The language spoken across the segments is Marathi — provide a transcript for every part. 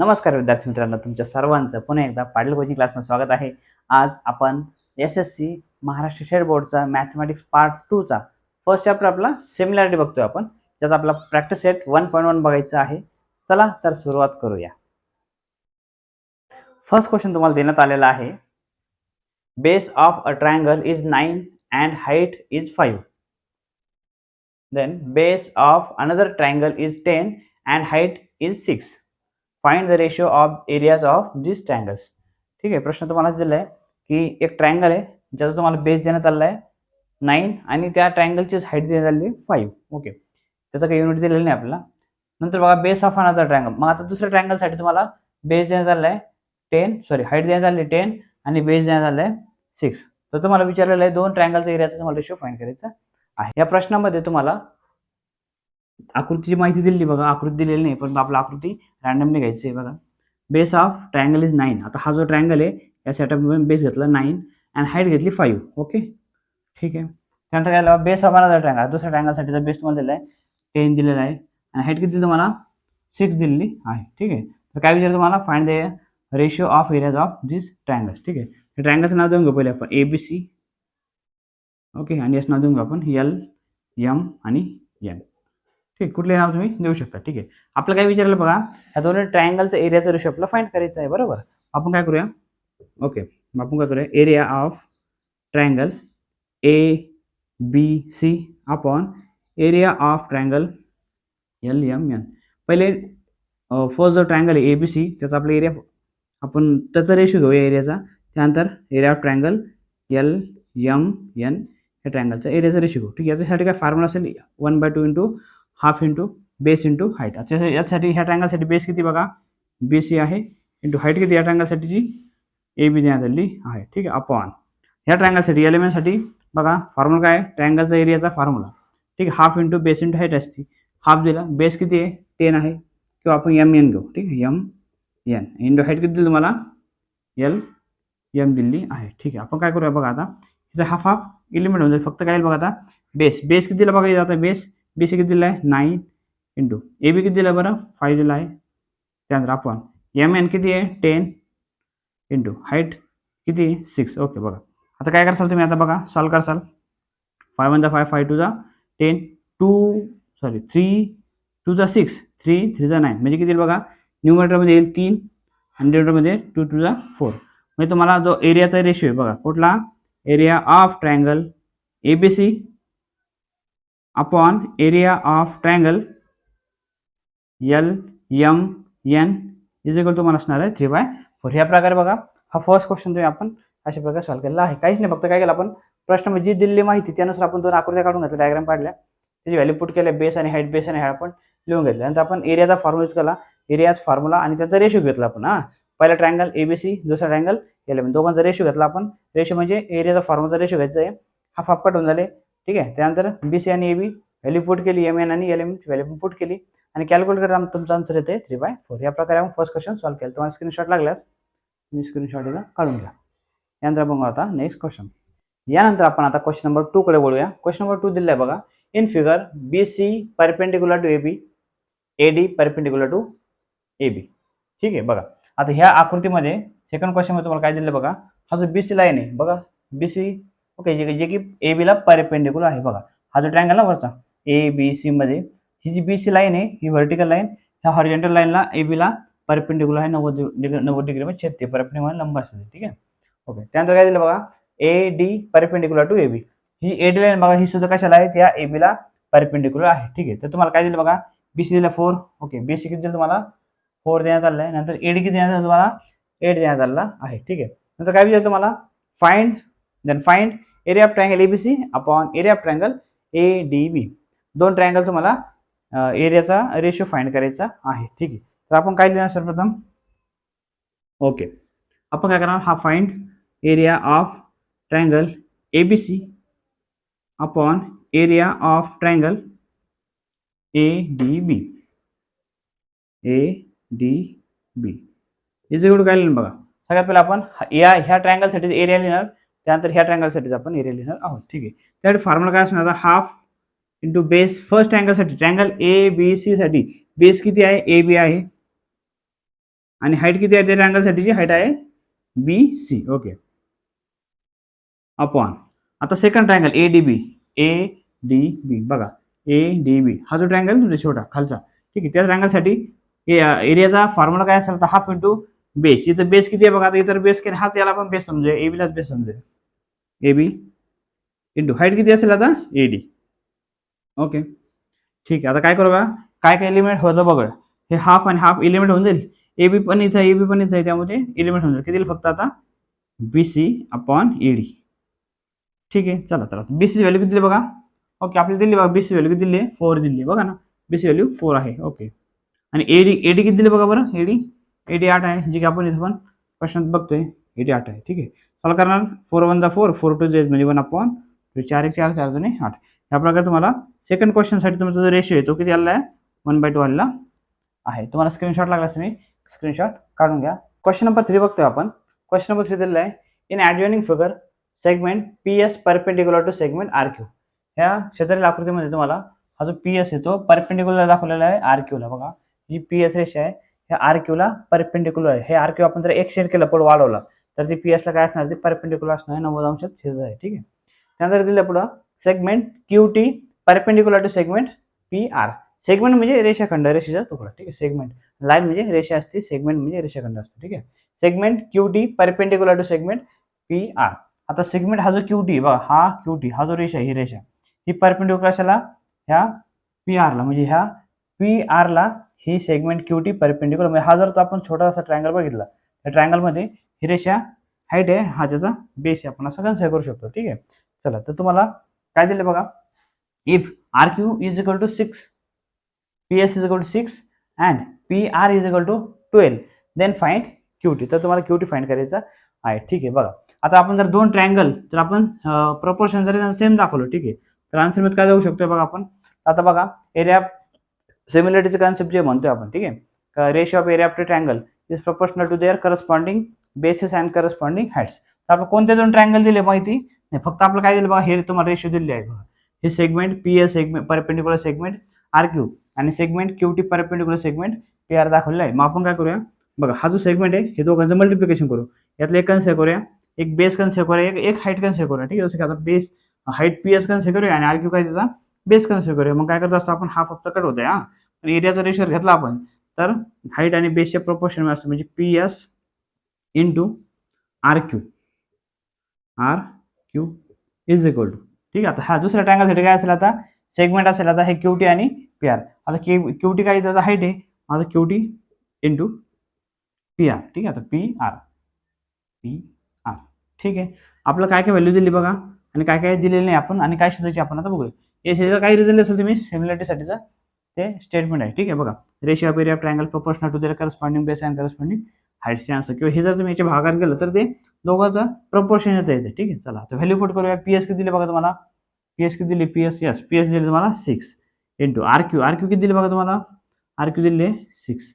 नमस्कार विद्यार्थी मित्रांनो तुमच्या सर्वांचं पुन्हा एकदा पाटील कोचिंग क्लासमध्ये स्वागत आहे. आज आपण S S C Maharashtra state बोर्डचा mathematics part टूचा फर्स्ट चॅप्टर आपला सिमिलॅरिटी बघतोय आपण. त्याचा आपला practice set one point one बघायचा आहे. चला तर सुरुवात करूया. फर्स्ट क्वेश्चन तुम्हाला देण्यात आलेला आहे. Base of a triangle is nine and height is five then base of another triangle is ten and height is six find the ratio of areas of this triangles ठीक आहे प्रश्न तुम्हाला दिला आहे की एक ट्रँगल आहे ज्याचा तुम्हाला बेस देण्यात आला आहे नाईन आणि त्या ट्रँगलचीच हाईट देण्यात आलेली आहे फाईव्ह ओके त्याचं काही युनिट दिलेलं नाही आपल्याला. नंतर बघा बेस ऑफ अनदर ट्रँगल मग आता दुसऱ्या ट्रँगलसाठी तुम्हाला बेस देण्यात आला आहे टेन सॉरी हाईट देण्यात आली टेन आणि बेस देण्यात आला आहे सिक्स तर तुम्हाला विचारलेलं आहे दोन ट्रँगलचा एरियाचा तुम्हाला रेशिओ फाईंड करायचा आहे. या प्रश्नामध्ये तुम्हाला आकृतीची माहिती दिली बघा आकृती दिलेली नाही परंतु आपला आकृती रॅन्डमली घ्यायची आहे बघा. Base of triangle is nine आता हा जो ट्रायंगल आहे या सेटअप बेस घेतला नाईन अँड हाईट घेतली फाईव्ह ओके ठीक आहे. त्यानंतर काय बेस ऑफ अनदर ट्रायंगल दुसऱ्या ट्रायंगलसाठीचा बेस तुम्हाला दिला आहे टेन दिलेला आहे. आणि हाईट किती तुम्हाला? सिक्स दिलेली आहे. ठीक आहे. तर काय विचार तुम्हाला? Find the ratio of areas of this triangles ठीक आहे. ट्रँगलचं ट्रायंगलचं नाव देऊन घेऊ पहिले आपण. ए बी सी ओके आणि याचं नाव देऊन घेऊ आपण. यल यम आणि एम ठीक कुठले नाव तुम्ही देऊ शकता. ठीक आहे. आपलं काय विचारलं बघा ह्या दोन्ही ट्रायंगलचा एरियाचा रेशो आपला फाईंड करायचा आहे बरोबर? आपण काय करूया? ओके मग आपण काय करूया? Area of triangle A B C upon area of triangle L M N पहिले फर्स्ट जो ट्रायंगल आहे ए बी सी त्याचा आपला एरिया आपण त्याचा रेशो घेऊया एरियाचा त्यानंतर area of triangle L M N या ट्रायंगलचा एरियाचा रेशो घेऊ. ठीक आहे याच्यासाठी काय फॉर्म्युला असेल? One by two into half into base into height. अच्छा यासाठी ह्या ट्रँगलसाठी बेस किती बघा? बी सी आहे. इंटू हाईट किती? या ट्रँगलसाठीची ए बी देण्यात आलेली आहे. ठीक आहे अपॉन. ह्या ट्रँगलसाठी एलिमेंटसाठी बघा फॉर्म्युला काय ट्रँगलचा एरियाचा फॉर्म्युला ठीक आहे half into base into height असते. हाफ दिला. बेस किती आहे? टेन आहे. किंवा आपण एम एन घेऊ. ठीक आहे एम एन इंटू हाईट किती दिली तुम्हाला? एल एम दिल्ली आहे. ठीक आहे आपण काय करूया बघा आता. हाफ हाफ एलिमेंट होऊन जाईल. फक्त काय बघा आता? बेस. बेस किती दिला बघा आता? बेस. बी सी किती दिला आहे? नाईन इंटू ए बी किती दिला बरं? फाईव्ह दिला आहे. त्यानंतर आपण एम एन किती आहे? टेन इंटू हाईट किती आहे? सिक्स ओके बघा. आता काय करसाल तुम्ही आता बघा? सॉल्व करसाल फाय वन जा फाय फाय टू जा ten two sorry three two जा सिक्स थ्री थ्री जा नाईन म्हणजे किती येईल बघा? न्यूमरेटरमध्ये येईल तीन आणि डिनोटरमध्ये टू टू जा फोर म्हणजे तुम्हाला जो एरियाचा रेशिओ आहे बघा कुठला? Area of triangle A B C upon area of triangle L M N is equal तुम्हाला असणार आहे थ्री बाय फोर ह्या प्रकारे बघा हा फर्स्ट क्वेश्चन तुम्ही आपण अशा प्रकारे सॉल्व्ह केलेला आहे. काहीच नाही फक्त काय केलं आपण प्रश्न म्हणजे जी दिलेली माहिती त्यानुसार आपण दोन आकृत्या काढून घेतल्या डायग्राम काढल्या त्याची व्हॅल्यू पुट केल्या बेस आणि हाईट बेस आणि हाईट आपण लिहून घेतलं नंतर आपण एरियाचा फॉर्म्युला यूज केला एरियाज फॉर्म्युला आणि त्याचा रेशो घेतला आपण हा. पहिला ट्रायंगल एबीसी दुसरा ट्रायंगल एलेवन दोघांचा रेशो घेतला आपण. रेशो म्हणजे एरियाचा फॉर्म्युलाचा रेशो घ्यायचा आहे. हा फापकट होऊन झाले ठीक आहे? त्यानंतर बी सी आणि ए बी व्हॅल्यू पुट केली एम एन आणि एल एम व्हॅल्यू पुट केली. आणि कॅल्क्युलेट करता तुमचा आन्सर येते थ्री बाय फोर या प्रकारे आपण फर्स्ट क्वेश्चन सॉल्व्ह केलं. तुम्हाला स्क्रीनशॉट लागल्यास तुम्ही स्क्रीनशॉट याचा काढून घ्या. यानंतर बघू आता नेक्स्ट क्वेश्चन यानंतर आपण आता क्वेश्चन नंबर टू कडे बोलूया क्वेश्चन नंबर टू दिलाय बघा. In figure B C perpendicular to A B A D perpendicular to A B ठीक आहे? बघा. आता ह्या आकृतीमध्ये सेकंड क्वेश्चनमध्ये तुम्हाला काय दिलं बघा? हा जो बी सी लाईन आहे बघा. बी सी ओके जे जे की ए बीला परपेंडिक्युलर आहे बघा. हा जो ट्रँगल ना वरचा ए बी सी मध्ये ही जी बी सी लाईन आहे ही व्हर्टिकल लाईन ह्या हॉरिजेंटल लाईनला ए बीला परपेंडिक्युलर आहे नव्वद डिग्री नव्वद डिग्री मध्ये छेदते. परपेंडिक्युलर लंब असते ठीक आहे? ओके त्यानंतर काय दिलं बघा? A D perpendicular to A B he A D line बघा ही सुद्धा कशाला आहे त्या ए बीला परपेंडिक्युलर आहे ठीक आहे? तर तुम्हाला काय दिलं बघा? बी सी दिलं फोर ओके बी सी किती दिलं तुम्हाला? फोर देण्यात आलं आहे. नंतर ए डी किती देण्यात तुम्हाला? एट देण्यात आलेला आहे ठीक आहे? नंतर काय विचार तुम्हाला? Find then find area of triangle A B C upon area of triangle A D B दोन ट्रायंगलचा मला एरियाचा रेशो फाइंड करायचा आहे. ठीक आहे. तर आपण काय लिहिणार सर्वप्रथम ओके आपण काय करणार? हा find area of triangle A B C upon area of triangle A D B A D B is equal काय लिहिलं बघा? सगळ्यात पहिला आपण या ह्या ट्रायंगलसाठी एरिया लिहिणार. त्यानंतर ह्या ट्रँगलसाठीच आपण एरिया लिहिणार आहोत. ठीक आहे. त्यासाठी फॉर्म्युला काय असणार? हाफ इंटू बेस फर्स्ट ट्रायंगलसाठी ट्रँगल ए बी सी साठी बेस किती आहे? ए बी आहे. आणि हाईट किती आहे त्या ट्रायंगलसाठीची हाईट आहे बी सी ओके अपॉन आता second triangle A D B A D B बघा. ए डी बी हा जो ट्रँगल तुमचा छोटा खालचा. ठीक आहे. त्या ट्रँगलसाठी एरियाचा फॉर्म्युला काय असेल? तर हाफ इंटू बेस इथं बेस किती आहे बघा? आता इतर बेस किती हाच याला पण बेस समजूया. ए बीलाच बेस समजेल ए बी इंटू किती असेल आता? ए डी ओके ठीक आहे. आता बघा काय काय एलिमेंट होतं बघ. हे हाफ़ आणि हाफ़ एलिमेंट होऊन जाईल. ए बी पण इथं ए बी पण इथं आहे. त्यामध्ये एलिमेंट होऊन जाईल. किती फक्त आता? B C upon A D ठीक आहे. चला चला. बी सी व्हॅल्यू किती बघा? ओके आपल्याला दिली बघा. बी सी व्हॅल्यू किती दिली फोर दिली बघा ना. बी सी व्हॅल्यू फोर आहे. ओके आणि ए डी ए डी किती दिली बघा ए डी ए डी आठ आहे. जी की आपण इथं पण प्रश्नात बघतोय. ए डी आठ आहे. ठीक आहे. सॉल्व करणार? फोर वन जा फोर फोर टू जे म्हणजे वन अपॉन चार एक चार चार दोन्ही आठ. ह्या प्रकारे तुम्हाला सेकंड क्वेश्चनसाठी तुमचा जो रेशिओ आहे तो किती आलेला आहे? वन बाय टू आलेला आहे. तुम्हाला स्क्रीनशॉट लागला तुम्ही स्क्रीनशॉट काढून घ्या. क्वेश्चन नंबर थ्री बघतोय आपण. क्वेश्चन नंबर थ्री दिलेला आहे. In adjoining figure segment P S perpendicular to segment R Q ह्या क्षेत्रातील आकृतीमध्ये तुम्हाला हा जो पी एस येतो परपेंडिक्युलर दाखवलेला आहे आर क्यूला बघा ही पी एस रेषा आहे. ह्या आर क्यूला परपेंडिक्युलर आहे. हे आर क्यू आपण जर एक केलं पुढे वाढवला तर ती पी एसला काय असणार? ते परपेंडिक्युलर असणार आहे नव्वद अंशात छेद आहे ठीक आहे? त्यानंतर दिलं पुढं segment Q T perpendicular to segment P R segment म्हणजे रेषाखंड रेषेचा तुकडा ठीक आहे? सेगमेंट लाईन म्हणजे रेषा असते सेगमेंट म्हणजे रेषाखंड असतो ठीक आहे? Segment Q T perpendicular to segment P R आता सेगमेंट हा जो क्यू टी बघा हा क्यू टी हा जो रेषा ही रेषा ही परपेंडिक्युलर कशाला? ह्या पी आरला म्हणजे ह्या पी आरला ही सेगमेंट क्यू टी परपेंडिक्युलर म्हणजे हा जर तो आपण छोटासा ट्रायंगल बघितला त्या ट्रायंगलमध्ये ही रेषा हाईट आहे हा त्याचा बेस आहे. आपण असं कन्सिडर करू शकतो. ठीक आहे? चला तर तुम्हाला काय दिलं बघा? If R Q is equal to six P S is equal to six and P R is equal to twelve then find Q T तर तुम्हाला क्यू टी फाइंड करायचा आहे. ठीक आहे बघा. आता आपण जर दोन ट्रँगल तर आपण प्रपोर्शन जर सेम दाखवलं ठीक आहे तर आन्सरमध्ये काय जाऊ शकतोय बघा आपण? आता बघा एरिया सिमिलरिटीचं कन्सेप्ट जे म्हणतोय आपण ठीक आहे ratio of area of triangle is proportional to their corresponding bases and corresponding heights तर आपण कोणते दोन ट्रँगल दिले माहिती? नाही फक्त आपलं काय दिलं बघा हे तुम्हाला रेशो दिले आहे बघा. हे segment P S segment perpendicular segment R Q आणि segment Q T perpendicular segment P R दाखवलेलं आहे. मग आपण काय करूया? बघा हा जो सेगमेंट आहे हे दोघांचं मल्टिप्लिकेशन करू. यातलं एक कन्सिडर करूया. एक बेस कन्सिडर करूया. एक एक हाईट कन्सिडर करूया. ठीक आहे जसं की आता base height P S consider करूया आणि आर क्यू काय त्याचा? बेस कन्सिडर करूया. मग काय करतो असतो आपण? हा फक्त कट होतोय हा. आणि एरियाचा रेशो घेतला आपण तर हाईट आणि बेसच्या प्रोपोर्शन असतं म्हणजे P S into R Q R Q is equal to ठीक आहे आता हा दुसऱ्या ट्रँगलसाठी काय असेल आता? सेगमेंट असेल आता हे क्यूटी आणि पी आर आता के क्यूटी काय त्याचा हाईट आहे? आता क्यूटी इंटू पी आर ठीक आहे आता पी आर पी आर ठीक आहे आपलं काय काय व्हॅल्यू दिली बघा आणि काय काय दिलेलं नाही आपण आणि काय शोधायची आपण आता बघूया. या शेजाचा काही रिझल्ट असेल तुम्ही? सिमिलरिटीसाठीचा ते स्टेटमेंट आहे. ठीक आहे बघा. Ratio of area triangle proportional to their corresponding base and corresponding हाईटचे answer किंवा हे जर तुम्ही याच्या भागात गेलं तर ते दोघांचं प्रपोर्शन येतं येते ठीक आहे चला. आता व्हॅल्यू पुट करूया. पी एस किती दिले बघा तुम्हाला? पी एस किती दिली? P S yes P S दिले तुम्हाला six into R Q R Q किती दिले बघा तुम्हाला? आर क्यू दिले six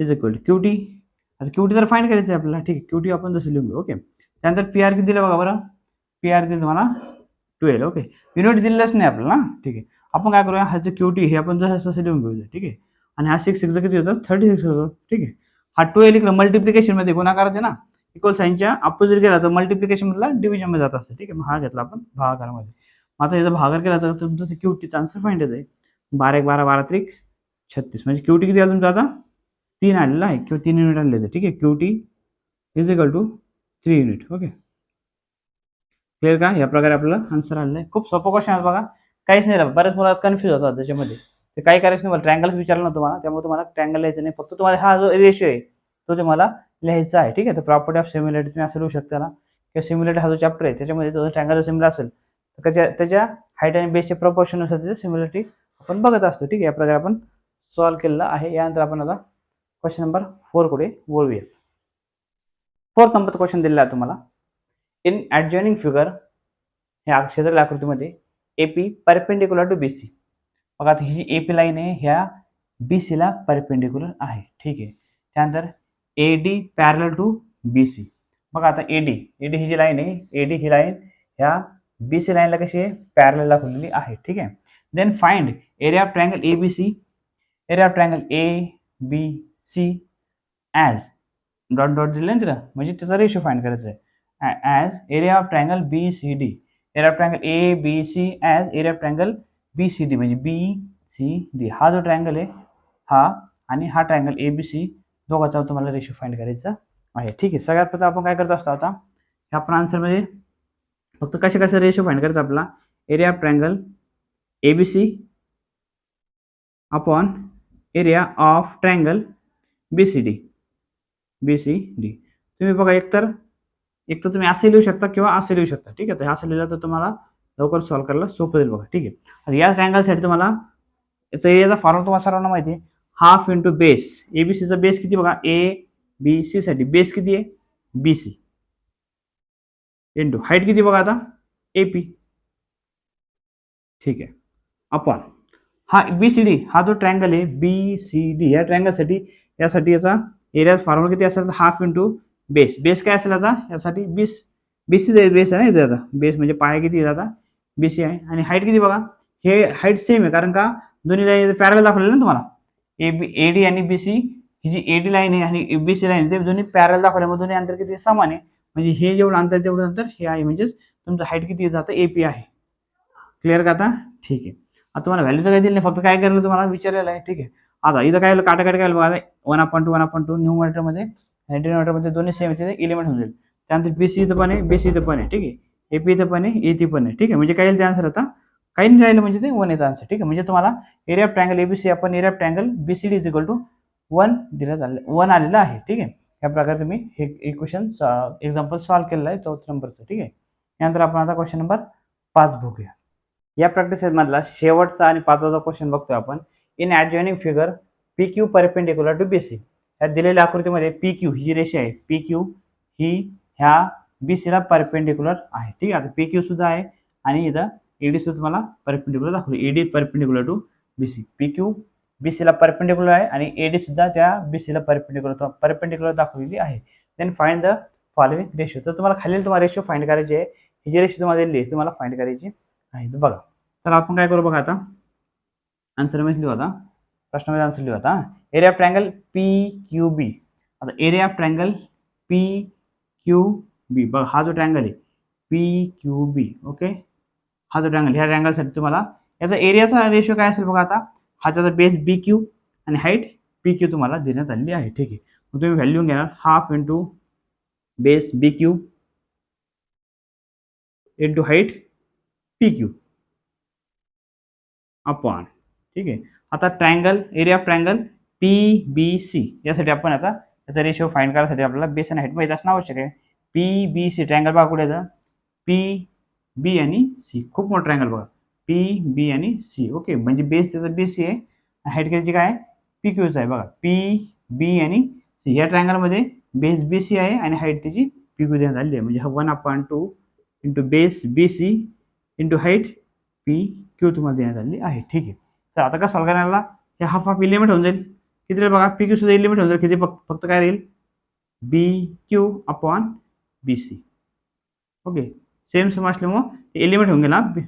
is equal Q T आता क्यू टी तर फाईंड करायचं आहे आपल्याला. ठीक आहे क्यू टी आपण जसं लिहून घेऊ. ओके त्यानंतर पी आर किती दिलं बघा बरं? पी आर दिलं तुम्हाला ट्वेल्व ओके युनिट दिलेलंच नाही आपल्याला ठीक आहे. आपण काय करूया? ह्याचं क्यू टी हे आपण जसं तसं लिहून घेऊया. ठीक आहे. आणि हा सिक्स सिक्सचं किती होतं? थर्टी सिक्स होतं. ठीक आहे. हा ट्वेल्वमध्ये मल्टिप्लिकेशनमध्ये ते ना इक्वल साईनच्या अपोजिट गेला तर मल्टिप्लिकेशन मधला डिव्हिजनमध्ये जात असतं. ठीक आहे मग हा घेतला आपण भागाकारामध्ये. आता याचा भागार केला तर तुमचं क्यूटीचा आन्सर फाईंड येत आहे बारा एक बारा बारा त्रिक छत्तीस. म्हणजे क्यूटी किती आला तुमचा आता? तीन आलेला आहे. किंवा तीन युनिट आलेले ठीक आहे QT is equal to three unit okay clear का? या प्रकारे आपलं आन्सर आलेलं आहे. खूप सोपं क्वेश्चन आहे बघा. काहीच नाही राहत बऱ्याच मुलात कन्फ्यूज होतात त्याच्यामध्ये. ते काही करायचं नाही मला ट्रँगल्स विचारलं नव्हतं तुम्हाला त्यामुळे तुम्हाला ट्रँगल लिहायचं नाही. फक्त तुम्हाला हा जो रेशिओ आहे तो तुम्हाला लिहायचा आहे. ठीक आहे? तर प्रॉपर्टी ऑफ सिम्युलेटी तुम्ही असं लिहू शकता ना. किंवा सिम्युलेटी हा जो चॅप्टर आहे त्याच्यामध्ये जो ट्रँगल सिमिलर असेल तर त्याच्या त्याच्या हाईट आणि बेसचे प्रपोर्शननुसार असतात त्याच्या सिम्युलेटी आपण बघत असतो. ठीक आहे? या प्रकारे आपण सॉल्व्ह केलेला आहे. यानंतर आपण आता क्वेश्चन नंबर फोरकडे फोर्थ नंबर क्वेश्चन दिलेला आहे तुम्हाला. इन ॲडजॉइनिंग फिगर ह्या क्षेत्र आकृतीमध्ये A P perpendicular to B C बघा आता ही जी ए पी लाईन आहे, ह्या बी सीला परपेंडिक्युलर आहे. ठीक आहे. त्यानंतर A D parallel to B C बघा आता ए डी ए डी ही जी लाईन आहे ए डी ही लाईन ह्या बी सी लाईनला कशी आहे? पॅरल दाखवलेली आहे. ठीक आहे. Then find area of triangle A B C area of triangle A B C as dot dot दिलं ना म्हणजे त्याचा रेशो फाइंड करायचा आहे. As area of triangle B C D area of triangle A B C as area of triangle B C D म्हणजे बी सी डी हा जो ट्रायंगल आहे हा आणि हा ट्रायंगल ए बी सी दोघाचा तुम्हाला रेशो फाइंड करायचा आहे. ठीक आहे सगळ्यात प्रथम आपण काय करत असतो आता? ह्या आपण आन्सरमध्ये फक्त कसे कसे रेशो फाइंड करायचा आपला? Area of triangle A B C upon area of triangle B C D B C D तुम्ही बघा एकतर एक तर तुम्ही असे लिहू शकता किंवा असे लिहू शकता. ठीक आहे तर ह्या असं लिहिलं तर तुम्हाला लवकर सॉल्व्ह करायला सोपं जाईल बघा ठीक आहे. आता या तुम्हाला याचा एरियाचा फॉर्म तुम्हाला सर्वांना माहिती आहे. Half into base A B सीचा बेस किती बघा? ए बी सीसाठी बेस किती आहे? बी सी इंटू हाईट किती बघा आता? ए पी ठीक आहे. अपॉन हा बी सी डी हा जो ट्रँगल आहे बी सी डी या ट्रँगलसाठी यासाठी याचा एरिया फॉर्म्युला किती असेल? तर हाफ इंटू बेस बेस काय असेल आता? यासाठी बीस बीसीचा बेस आहे ना इथे आता. बेस म्हणजे पाया किती आहे आता? बीसी आहे. आणि हाईट किती बघा? हे हाईट सेम आहे. कारण का? दोन्ही लाईन पॅरल दाखवलेलं ना तुम्हाला? ए बी ए डी आणि बी सी ही जी ए डी लाईन आहे आणि बी सी लाईन आहे ते दोन्ही पॅरल दाखवल्यामुळे दोन्ही अंतर किती समान आहे? म्हणजे हे जेवढं अंतर तेवढं अंतर हे आहे. म्हणजेच तुमचं हाईट किती जातं? ए पी आहे. क्लिअर का आता? ठीक आहे. आता तुम्हाला व्हॅल्यू तर काही दिली नाही. फक्त काय केलं तुम्हाला विचारलेलं आहे. ठीक आहे. आता इथं काय काटा काटा काय बघा one upon two one upon two new न्यूमरेटरमध्ये मॅटरमध्ये दोन्ही सेम तिथे इलिमेंट होऊन जाईल. त्यानंतर बी सी इथं पण आहे. बी सी इथं पण आहे. ठीक आहे. ए पी इथं पण आहे ए ती पण आहे. ठीक आहे म्हणजे काय येईल ते आन्सर आता? काही नाही राहिलं म्हणजे ते वन येतं आन्सर ठीक आहे म्हणजे तुम्हाला area of triangle A B C आपण area triangle B C D is equal to one दिलं झालं वन आलेलं आहे. ठीक आहे या प्रकारे तुम्ही हे इक्वेशन एक्झाम्पल सॉल्व्ह केलेलं आहे चौथ्या नंबरचं ठीक आहे यानंतर आपण आता क्वेश्चन नंबर पाच बघूया. या प्रॅक्टिस मधला शेवटचा आणि पाचवाचा क्वेश्चन बघतोय आपण. In adjoining figure P Q perpendicular to B C या दिलेल्या आकृतीमध्ये पी क्यू ही जी रेषा आहे पी क्यू ही ह्या बी सीला परपेंडिक्युलर आहे. ठीक आहे? आता पी क्यू सुद्धा आहे. आणि इथं एडी सुद्धा तुम्हाला परपेंडिक्युलर दाखवली D perpendicular to B C P Q B सीला परपेंडिक्युलर आहे आणि एडी सुद्धा त्या बी सीला परपेंडिक्युलर परपेंडिक्युलर दाखवलेली आहे. Then find the following ratio तर तुम्हाला खालील तुम्हाला रेशो फाइंड करायची आहे. ही जी रेशो तुम्हाला दिली तुम्हाला फाइंड करायची आहे. तर बघा. तर आपण काय करू बघा आता. आन्सर मी लिहू आता. प्रश्नामध्ये आन्सर लिहू आता. Area of triangle P Q B आता area of triangle P Q B हा जो ट्रँगल आहे पी क्यू बी ओके हा जो ट्रँगल ह्या ट्रँगलसाठी तुम्हाला याचा एरियाचा रेशो काय असेल बघा आता? हा बेस बी क्यू आणि हाईट पी क्यू आलेली आहे, ठीक आहे? मग तुम्ही व्हॅल्यू घेणार half into base B Q into height P Q upon ठीक आहे? आता triangle area of triangle P B C यासाठी आपण आता याचा रेशो फाइंड करायसाठी आपल्याला बेस आणि हाईट माहीत आवश्यक आहे. पी बी सी ट्रँगल बघा कुठे येतं? पी बी आणि सी खूप मोठं ट्रँगल बघा. पी बी आणि सी ओके म्हणजे बेस त्याचा बी सी आहे. हाईट त्याची काय? आहे पी क्यूचं आहे बघा. पी बी आणि सी या ट्रँगलमध्ये बेस बी सी आहे आणि हाईट त्याची पी क्यू देण्यात आलेली आहे. म्हणजे हा one upon two into base B C into height P Q तुम्हाला देण्यात आलेली आहे. ठीक आहे. तर आता का सॉल्व करायला? हे हाफ हाफ लिमिट होऊन जाईल. किती बघा? पी क्यू सुद्धा इलिमेंट होऊन जाईल. किती फक्त काय राहील? B Q upon B C okay same same असल्यामुळं एलिमेंट होऊन गेला बी-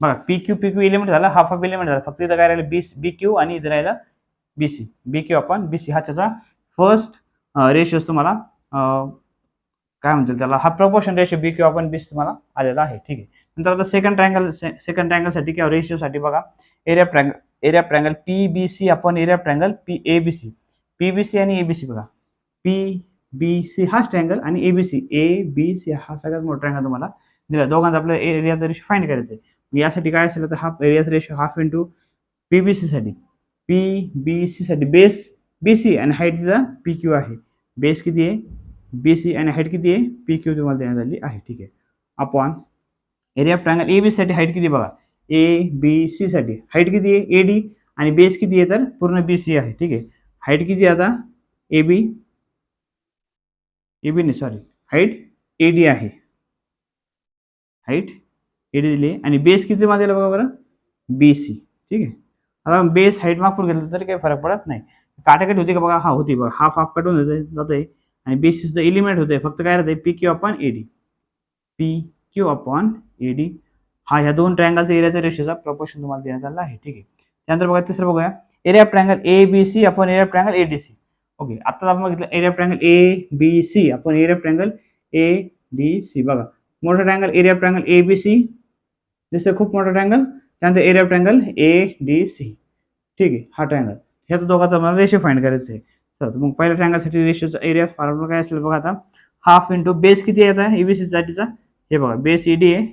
बघा P Q P Q element झाला हाफ हाफ एलिमेंट झाला. फक्त इथं काय राहिलं? बी बी क्यू आणि इथं राहिलं B C B Q upon B C हा त्याचा फर्स्ट रेशियोज तुम्हाला काय म्हणतील त्याला? हा proportion ratio B Q upon B C तुम्हाला आलेला आहे. ठीक आहे. नंतर आता सेकंड ट्रायंगल सेकंड ट्रँगलसाठी किंवा रेशियोसाठी बघा. Area triangle area triangle P B C upon area triangle P A B C P B C आणि ए बी सी बघा. पी बी सी हाच ट्रँगल आणि A B C A B C हा सगळ्यात मोठा ट्रँगल तुम्हाला दिला. दोघांचा आपल्याला एरियाचा रेशो फाईंड करायचा आहे यासाठी काय असेल तर हा एरियाचा ratio half into P B सीसाठी पी बी सीसाठी बेस बी सी आणि हाईट तिचा पी क्यू आहे. बेस किती आहे? बी सी आणि हाईट किती आहे? पी क्यू तुम्हाला देण्यात आली आहे. ठीक आहे. Upon area of triangle A B साठी हाईट किती बघा? ए बी सी साठी. हाईट किती आहे? ए डी आणि बेस किती आहे? तर पूर्ण बी सी आहे. ठीक आहे. हाईट किती आहे आता? ए बी ए बी नाही सॉरी हाईट ए डी आहे. हाईट ए डी दिली. आणि बेस किती मागेल बघा बरं? बी सी ठीक आहे? आता बेस हाईट मागपूर घेतलं तरी काही फरक पडत नाही. काटाकट होती का बघा? हा होती बघा. हाफ हाफ कटून जाते जाते आणि बी सी सुद्धा एलिमेंट होते फक्त काय राहते P Q upon A D P Q upon A D हा ह्या दोन ट्रायंगलचा एरियाचा रेशोचा प्रपोर्शन तुम्हाला देण्यात आला आहे. ठीक आहे? त्यानंतर बघा तिसरं बघूया. Area of triangle A B C upon area of triangle A D C okay आता आपण बघितलं area triangle A B C आपण area triangle A D C बघा. मोठा triangle area triangle A B C दिसतं खूप मोठा ट्रँगल त्यानंतर area triangle A D C ठीक आहे हा ट्रँगल ह्याचा दोघांचा मला रेशो फाईंड करायचं आहे चल मग पहिल्या ट्रँगलसाठी रेशोचा एरिया फॉर्म्युला काय असेल बघा आता. हाफ इंटू बेस किती येत आहे आता? एबीसी साठीचा. हे बघा बेस ईडी e, आहे.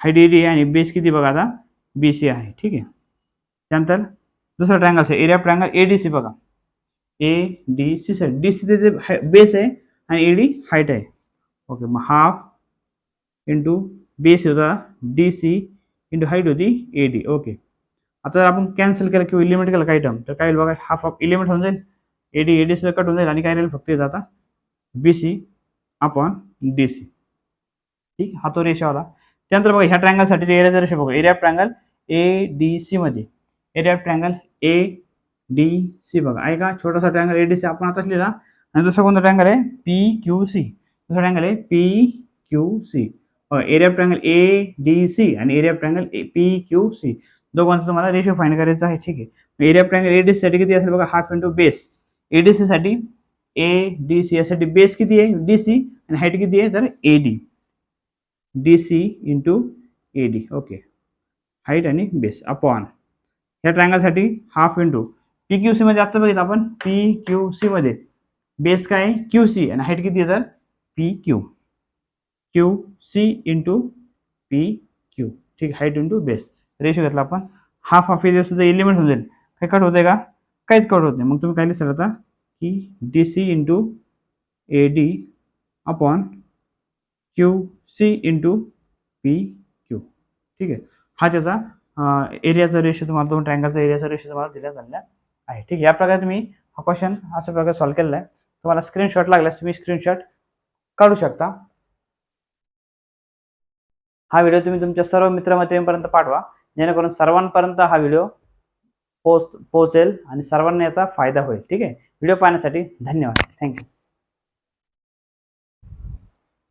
हाईट डी आहे आणि बेस किती बघा आता? बी सी आहे. ठीक आहे. त्यानंतर दुसरा ट्रँगल आहे area triangle A D C बघा. A D C sir D C त्याचे बेस आहे आणि ए डी हाईट आहे ओके मग हाफ इंटू बेस होता डी सी इंटू हाईट होती ए डी ओके आता जर आपण कॅन्सल केलं किंवा इलिमिट केलं काही टर्म तर काय होईल बघा हाफ ऑफ इलिमिट होऊन जाईल. A D A D cut होऊन जाईल आणि काय राहील फक्त येतं आता B C upon D C ठीक? हा तो रेशो आला. त्यानंतर बघा ह्या ट्रँगलसाठी एरियाचा रेशो बघा area triangle A D C मध्ये. Area triangle A D C बघा. ऐका छोटासा ट्रँगल ए डी सी आपण आताच लिहिला. आणि दुसरा कोणता ट्रँगल आहे? पी क्यू सी दुसरा ट्रँगल आहे P Q C area triangle A D C आणि area triangle A P Q C दोघांचा तुम्हाला रेशो फाईंड करायचा आहे. ठीक आहे. एरिया ट्रँगल ए डी साठी किती असेल बघा? Half into base A D C साठी ए डी सी यासाठी बेस किती आहे? डी सी आणि हाईट किती आहे? तर A D D C into A D okay height आणि बेस अपॉन ह्या ट्रँगलसाठी half into P Q C मध्ये आत्ता बघितलं आपण. पी क्यू सी मध्ये. बेस काय आहे? क्यू सी आणि हाईट किती येतात तर? P Q Q C into P Q ठीक हाईट इंटू बेस रेशो घेतला आपण. हाफ हाफ एरिया सुद्धा एलिमेंट होऊन जाईल. काही कट होते का? काहीच कट होत नाही. मग तुम्ही काय लिहिसाल आता की D C into A D upon Q C into P Q ठीक आहे. हा त्याचा एरियाचा रेशो तुम्हाला दोन ट्रँगलचा एरियाचा रेशो तुम्हाला दिला चालला आहे. ठीक आहे या प्रकारे तुम्ही हा क्वेश्चन अशा प्रकारे सॉल्व्ह केलेला आहे. तुम्हाला स्क्रीनशॉट लागल्यास तुम्ही स्क्रीनशॉट काढू शकता. हा व्हिडिओ तुम्ही तुमच्या सर्व मित्रमैत्रिणींपर्यंत पाठवा. जेणेकरून सर्वांपर्यंत हा व्हिडिओ पोच पोहोचेल आणि सर्वांना याचा फायदा होईल. ठीक आहे? व्हिडिओ पाहण्यासाठी धन्यवाद. थँक्यू